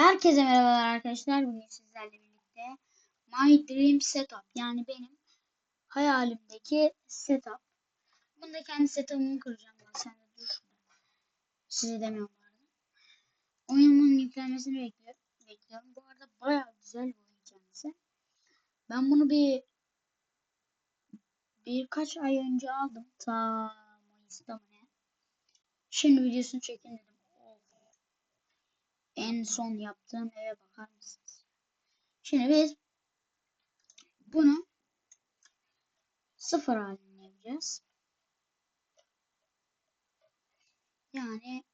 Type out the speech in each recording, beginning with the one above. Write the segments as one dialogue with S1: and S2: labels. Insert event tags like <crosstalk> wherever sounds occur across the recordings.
S1: Herkese merhabalar arkadaşlar. Bugün sizlerle birlikte My Dream Setup yani benim hayalimdeki setup. Bunda kendi setup'ımı kuracağım ben. Sen de dur. Size demiyorum bu arada. Oyunun yüklenmesini bekliyorum. bekliyorum. Bu arada bayağı güzel bir oyun kendisi. Ben bunu bir birkaç ay önce aldım. Ta Mayıs'ta mı ne? Şimdi videosunu çekin dedim. En son yaptığım eve bakar mısınız? Şimdi biz bunu sıfır halinde yapacağız. Yani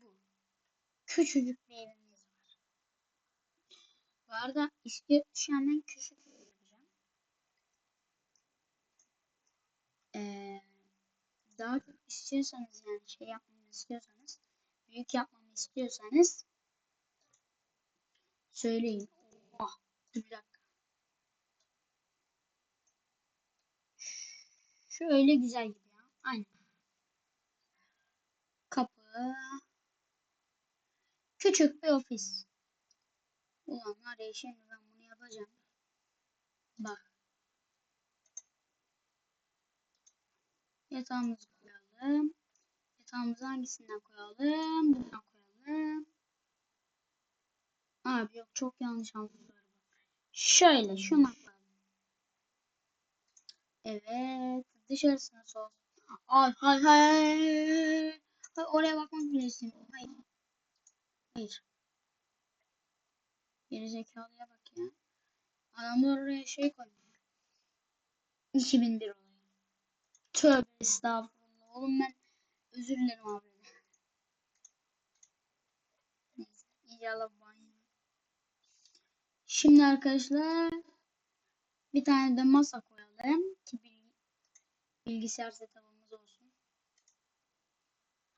S1: bu. Küçücük bir evimiz var. Bu arada istiyor düşenden küçük yapacağım. Ee, daha çok istiyorsanız yani şey yapmamı istiyorsanız büyük yapmamı istiyorsanız söyleyin. Oha. Dur bir dakika. Şöyle güzel gibi ya. Aynen. Kapı. Küçük bir ofis. Ulan var ya şimdi ben bunu yapacağım. Bak. Yatağımızı koyalım. Yatağımızı hangisinden koyalım? Buradan koyalım. Abi yok çok yanlış anladılar. Şöyle şuna. Evet. Dışarısına sol. Ay hay hay. Hay, Oraya bakmak istemiyorum. Hayır. Hayır. Geri zekalıya bak ya. Adamlar oraya şey koymuş. 2001 oluyor. Tövbe estağfurullah. Oğlum ben özür dilerim abi. Neyse. İnşallah. Şimdi arkadaşlar bir tane de masa koyalım ki bilgi, bilgisayar setup'ımız olsun.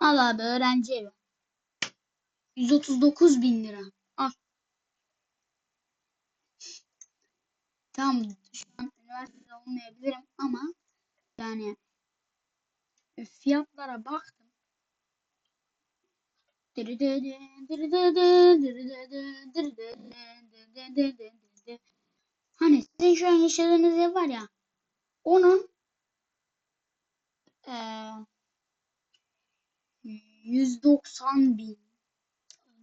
S1: Al abi öğrenci evi. 139 bin lira. Al. Tamam şu an üniversitede olmayabilirim ama yani fiyatlara baktım. Hani sizin şu an yaşadığınız ev var ya onun eee 190 bin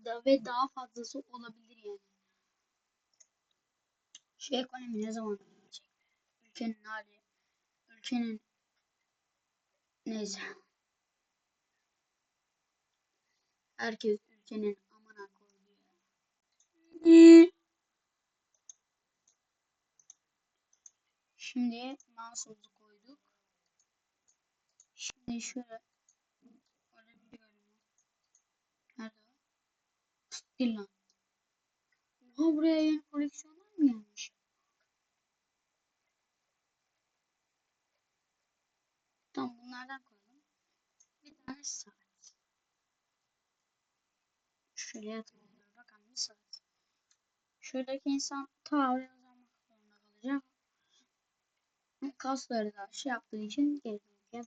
S1: da ve daha fazlası olabilir yani. Şu ekonomi ne zaman düzelecek? Ülkenin hali, ülkenin neyse. Herkes ülkenin amına koyuyor. Şimdi mouse'umuzu koyduk. Şimdi şöyle öyle bir görünüyor. Nerede o? Değil lan. Oha buraya yeni koleksiyonlar mı gelmiş? Tamam bunlardan koyalım. Bir tane saat. Şöyle yatalım. Bakalım bir saat. Şuradaki insan ta oraya uzanmak kalacak. Kasları da şey yaptığı için geri ediyor.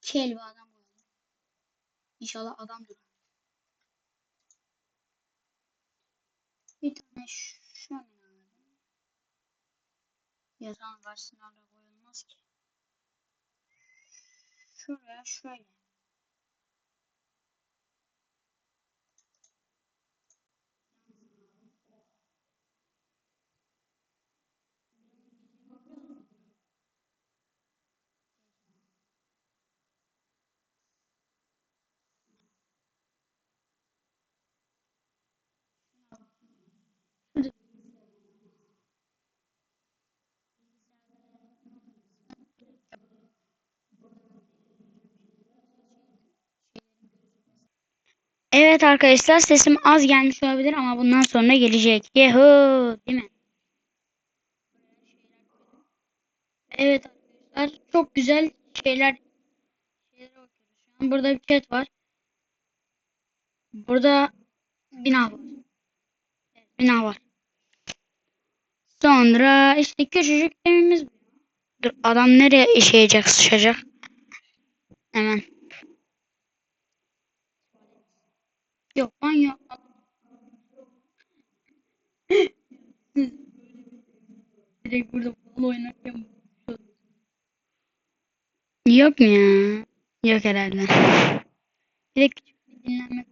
S1: Kel bir adam koyalım. İnşallah adam durur. Bir tane şömine alalım. Yatağın karşısına da koyulmaz ki. Şuraya şöyle. Evet arkadaşlar sesim az gelmiş olabilir ama bundan sonra gelecek. Yehu değil mi? Evet arkadaşlar çok güzel şeyler. Burada bir chat var. Burada bina var. Evet, bina var. Sonra işte küçücük evimiz. Dur adam nereye işeyecek sıçacak? Hemen. Yok ben yapmadım. Siz direkt burada bol oynarken Yok mu ya? Yok herhalde. Bir küçük bir dinlenme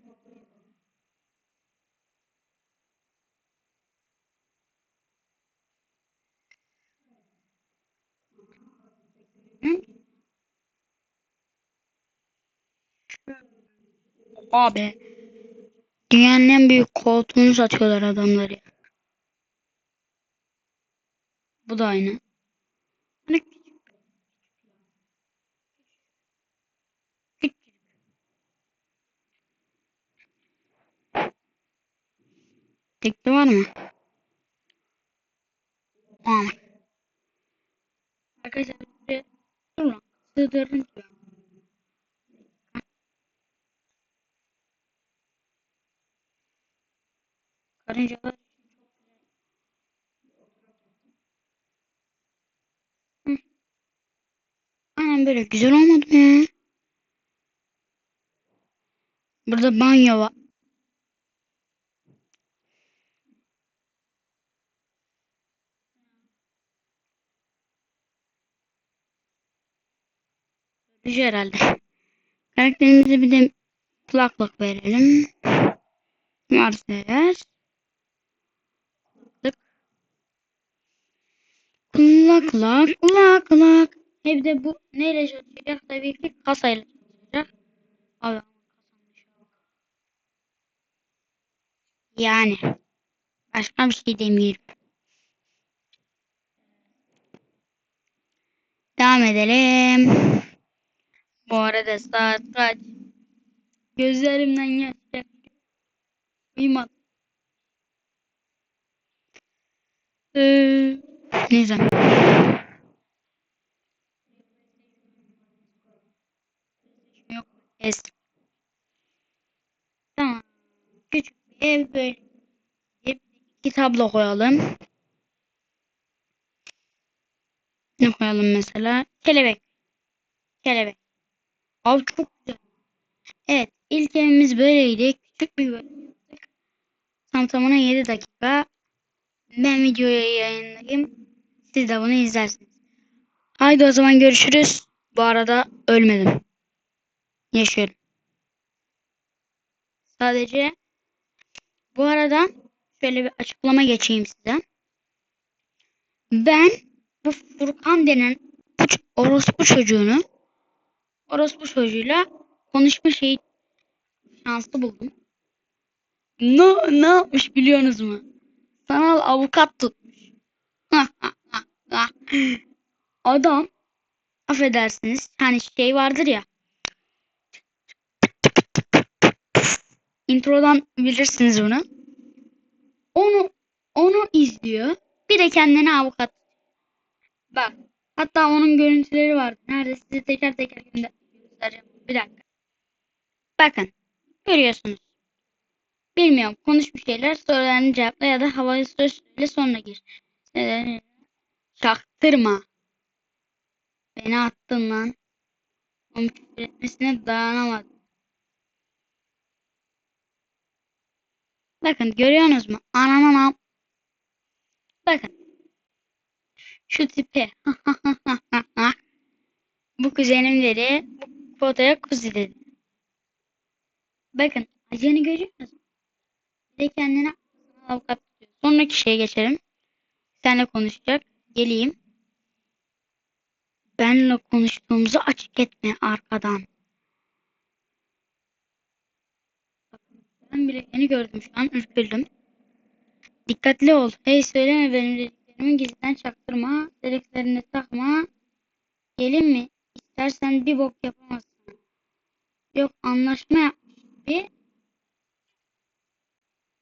S1: Abi. Dünyanın en büyük koltuğunu satıyorlar adamları. ya. Bu da aynı. Hani. Tekli var mı? Var. Arkadaşlar bir. Sığdırın Hı. Aynen böyle güzel olmadı mı? Burada banyo var. Güzel herhalde. Karakterimize bir de kulaklık verelim. Varsa eğer. Kulaklık, kulaklık. Evde bu neyle çalışacak? Tabii ki kasayla çalışacak. Abi. Yani. Başka bir şey demiyorum. Devam edelim. Bu arada saat kaç? Gözlerimden yaş geldi. Uyumadım. Ee, neyse. Yok. Es. Tamam. Küçük bir ev böyle. İki tablo koyalım. Ne koyalım mesela? Kelebek. Kelebek. Abi çok güzel. Evet. ilk evimiz böyleydi. Küçük bir bölüm. Tam tamına 7 dakika. Ben videoyu yayınlayayım. Siz de bunu izlersiniz. Haydi o zaman görüşürüz. Bu arada ölmedim. Yaşıyorum. Sadece bu arada şöyle bir açıklama geçeyim size. Ben bu Furkan denen bu orospu çocuğunu orospu çocuğuyla konuşma şey şansı buldum. Ne, ne yapmış biliyorsunuz mu? Sanal avukat tutmuş. <gasps> Adam affedersiniz hani şey vardır ya introdan bilirsiniz bunu. Onu onu izliyor. Bir de kendine avukat. Bak hatta onun görüntüleri var. Nerede size teker teker göstereceğim. Bir dakika. Bakın görüyorsunuz. Bilmiyorum konuş bir şeyler sorularını cevapla ya da havalı sözle sonra gir. Ee, çaktırma. Beni attın lan. Onun küfür etmesine dayanamadım. Bakın görüyorsunuz mu? Ananın am. Bakın. Şu tipe. <laughs> Bu kuzenim dedi. Bu fotoya kuzi dedi. Bakın. Ajanı görüyorsunuz mu? Bir de kendine avukat tutuyor. Sonraki şeye geçelim. Seninle konuşacak. Geleyim. Benle konuştuğumuzu açık etme arkadan. Ben bile yeni gördüm şu an. Ürküldüm. Dikkatli ol. Hey söyleme benim dediklerimi gizliden çaktırma. Dediklerini takma. Gelin mi? İstersen bir bok yapamazsın. Yok anlaşma yapmış gibi.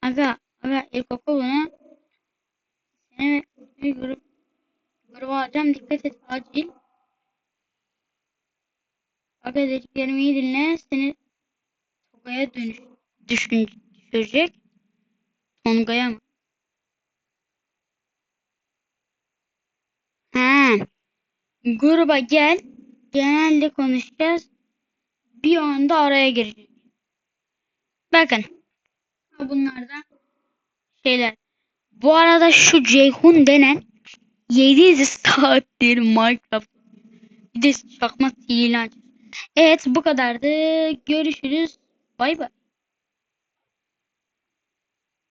S1: Aga, aga ilkokuluna seni bir grup gruba alacağım. Dikkat et acil. Dediklerimi iyi dinle. Seni Tonga'ya dönüş düşün, düşürecek. Tonga'ya mı? Ha. Gruba gel. Genelde konuşacağız. Bir anda araya girecek. Bakın. Bunlardan şeyler. Bu arada şu Ceyhun denen 7 saattir <laughs> Minecraft. Bir de çakma ilan. Evet bu kadardı. Görüşürüz. Bay bay.